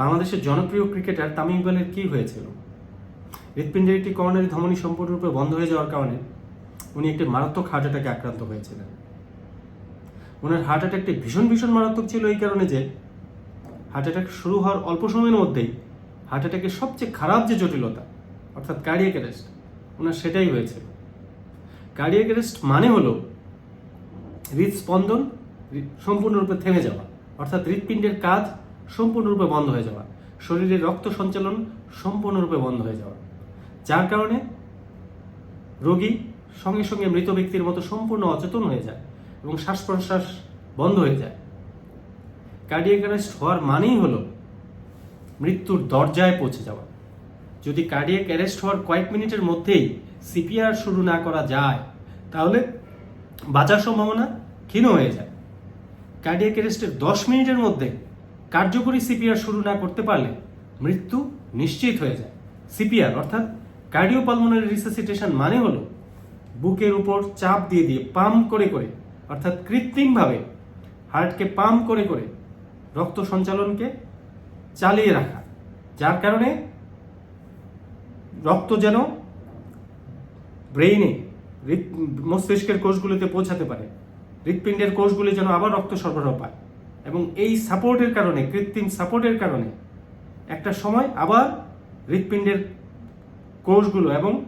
বাংলাদেশের জনপ্রিয় ক্রিকেটার তামিম ইকবালের কি হয়েছিল? হৃৎপিণ্ডের একটি করোনারি ধমনী সম্পূর্ণরূপে বন্ধ হয়ে যাওয়ার কারণে উনি একটি মারাত্মক হার্ট অ্যাটাকে আক্রান্ত হয়েছিলেন। ওনার হার্ট অ্যাটাকটি ভীষণ ভীষণ মারাত্মক ছিল এই কারণে যে হার্ট অ্যাটাক শুরু হওয়ার অল্প সময়ের মধ্যেই হার্ট অ্যাটাকের সবচেয়ে খারাপ যে জটিলতা, অর্থাৎ কার্ডিয়াক অ্যারেস্ট ওনার সেটাই হয়েছে। কার্ডিয়াক অ্যারেস্ট মানে হলো হৃদস্পন্দন সম্পূর্ণরূপে থেমে যাওয়া, অর্থাৎ হৃৎপিণ্ডের কাজ সম্পূর্ণরূপে বন্ধ হয়ে যাওয়া। শরীরের রক্ত সঞ্চালন সম্পূর্ণরূপে বন্ধ হয়ে যাওয়া। যার কারণে রোগী সঙ্গে সঙ্গে মৃত ব্যক্তির মতো সম্পূর্ণ অচেতন হয়ে যায় এবং শ্বাস প্রশ্বাস বন্ধ হয়ে যায়। কার্ডিয়াক অ্যারেস্ট হওয়ার মানেই হলো মৃত্যুর দরজায় পৌঁছে যাওয়া। যদি কার্ডিয়াক অ্যারেস্ট হওয়ার কয়েক মিনিটের মধ্যেই সিপিআর শুরু না করা যায়, তাহলে বাঁচার সম্ভাবনা ক্ষীণ হয়ে যায়। কার্ডিয়াক অ্যারেস্টের দশ মিনিটের মধ্যে কার্যকরী সিপিআর শুরু না করতে পারলে মৃত্যু নিশ্চিত হয়ে যায়। সিপিআর, অর্থাৎ কার্ডিওপালমোনারি রিসাসিটেশন মানে হলো বুকের উপর চাপ দিয়ে দিয়ে পাম্প করে করে, অর্থাৎ কৃত্রিমভাবে হার্টকে পাম্প করে করে রক্ত সঞ্চালনকে চালিয়ে রাখা। যার কারণে রক্ত যেন ব্রেইনে মস্তিষ্কের কোষগুলিতে পৌঁছাতে পারে। হৃৎপিণ্ডের কোষগুলি যেন আবার রক্ত সরবরাহ পায়। এবং এই সাপোর্টের কারণে, কৃত্রিম সাপোর্টের কারণে একটা সময় আবার হৃৎপিণ্ডের কোষগুলো এবং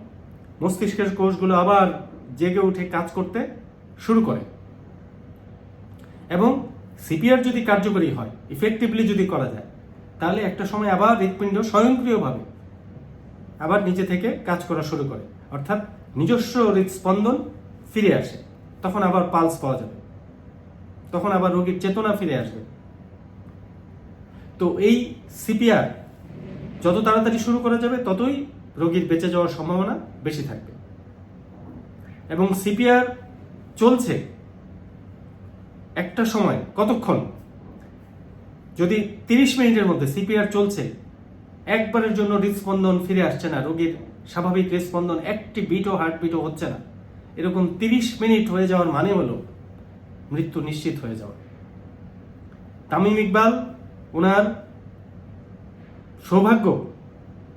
মস্তিষ্কের কোষগুলো আবার জেগে উঠে কাজ করতে শুরু করে। এবং সিপিআর যদি কার্যকরী হয় ইফেক্টিভলি যদি করা যায়, তাহলে একটা সময় আবার হৃৎপিণ্ড স্বয়ংক্রিয়ভাবে আবার নিজে থেকে কাজ করা শুরু করে। অর্থাৎ নিজস্ব হৃদস্পন্দন ফিরে আসে, তখন আবার পালস পাওয়া যাবে। তখন আবার রোগীর চেতনা ফিরে আসবে। তো এই সিপিআর যত তাড়াতাড়ি শুরু করা যাবে, ততই রোগীর বেঁচে যাওয়ার সম্ভাবনা বেশি থাকবে। এবং সিপিআর চলছে একটা সময়, কতক্ষণ? যদি তিরিশ মিনিটের মধ্যে সিপিআর চলছে, একবারের জন্য হৃদস্পন্দন ফিরে আসছে না, রোগীর স্বাভাবিক হৃদস্পন্দন একটি বিটও, হার্টবিটও হচ্ছে না। এরকম তিরিশ মিনিট হয়ে যাওয়ার মানে হলো মৃত্যু নিশ্চিত হয়ে যাওয়া তামিম ইকবাল ওনার সৌভাগ্য,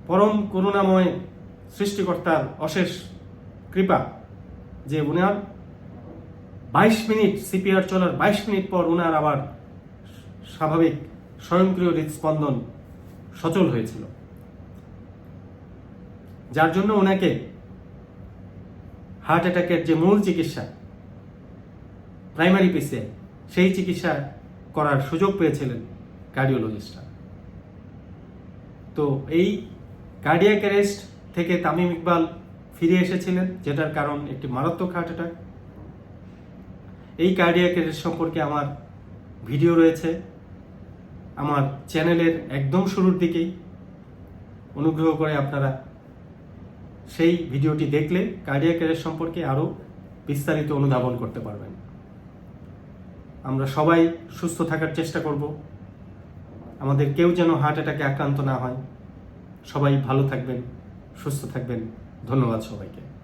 পরম করুণাময় সৃষ্টিকর্তার অশেষ কৃপা যে উনার বাইশ মিনিট সিপিআর চলার বাইশ মিনিট পর উনার আবার স্বাভাবিক স্বয়ংক্রিয় হৃদস্পন্দন সচল হয়েছিল। যার জন্য ওনাকে হার্ট অ্যাটাকের যে মূল চিকিৎসা প্রাইমারি পিসে সেই চিকিৎসা করার সুযোগ পেয়েছিলেন কার্ডিওলজিস্টরা। তো এই কার্ডিয়াক অ্যারেস্ট থেকে তামিম ইকবাল ফিরে এসেছিলেন, যেটার কারণ একটি মারাত্মক হার্ট অ্যাটাক এই কার্ডিয়াক অ্যারেস্ট সম্পর্কে আমার ভিডিও রয়েছে। আমার চ্যানেলের একদম শুরুর দিকেই। অনুগ্রহ করে আপনারা সেই ভিডিওটি দেখলে কার্ডিয়াক অ্যারেস্ট সম্পর্কে আরও বিস্তারিত অনুধাবন করতে পারবেন। আমরা সবাই সুস্থ থাকার চেষ্টা করব। আমাদের কেউ যেন হার্ট অ্যাটাকে আক্রান্ত না হয়। সবাই ভালো থাকবেন, সুস্থ থাকবেন। ধন্যবাদ সবাইকে।